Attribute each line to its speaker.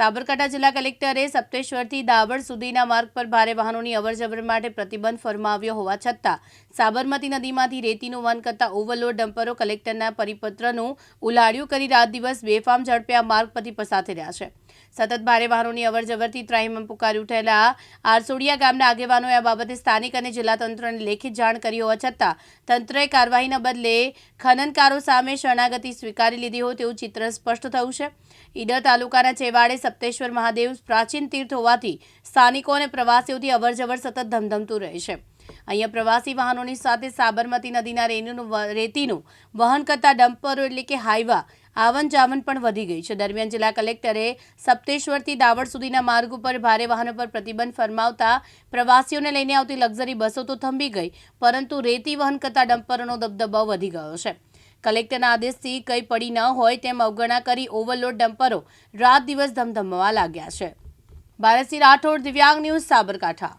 Speaker 1: સાબરકાંઠા જિલ્લા કલેક્ટરે સપ્તેશ્વરથી દાવડ સુધીના માર્ગ પર ભારે વાહનોની અવરજવર માટે પ્રતિબંધ ફરમાવ્યો હોવા છતાં, સાબરમતી નદીમાંથી રેતીનું વહન કરતા ઓવરલોડ ડમ્પરો કલેક્ટરના પરિપત્રનું ઉલાળ્યું કરી રાત દિવસ બેફામ ઝડપે આ માર્ગ પરથી પસાર થઈ રહ્યા છે. સતત ભારે વાહનોની અવરજવરથી ત્રાહિમમ પુકારી ઉઠેલા આરસોડિયા ગામના આગેવાનોએ આ બાબતે સ્થાનિક અને જિલ્લા તંત્રને લેખિત જાણ કરી હોવા છતાં, તંત્રએ કાર્યવાહીના બદલે ખનનકારો સામે શરણાગતિ સ્વીકારી લીધી હોય તેવું ચિત્ર સ્પષ્ટ થયું છે. ઈડર તાલુકાના છેવાડે સપ્તેશ્વર મહાદેવ પ્રાચીન તીર્થ હોવાથી સ્થાનિકો અને પ્રવાસીઓથી અવરજવર સતત ધમધમતું રહે છે. અહીંયા પ્રવાસી વાહનોની સાથે સાબરમતી નદીના રેતીનું રેતીનું વહન કરતા ડમ્પરો એટલે કે હાઈવા આવન જાવન પણ વધી ગઈ છે. દરમિયાન જિલ્લા કલેક્ટરે સપ્તેશ્વરથી દાવડ સુધીના માર્ગ ઉપર ભારે વાહનો પર પ્રતિબંધ ફરમાવતા પ્રવાસીઓને લઈને આવતી લક્ઝરી બસો તો થંભી ગઈ, પરંતુ રેતી વહન કરતા ડમ્પરોનો દબદબાવ વધી ગયો છે. કલેક્ટરના આદેશથી કંઈ પડી ન હોય તેમ અવગણના કરી ઓવરલોડ ડમ્પરો રાત દિવસ ધમધમવા લાગ્યા છે. ભારતસિંહ રાઠોડ, દિવ્યાંગ ન્યૂઝ, સાબરકાંઠા.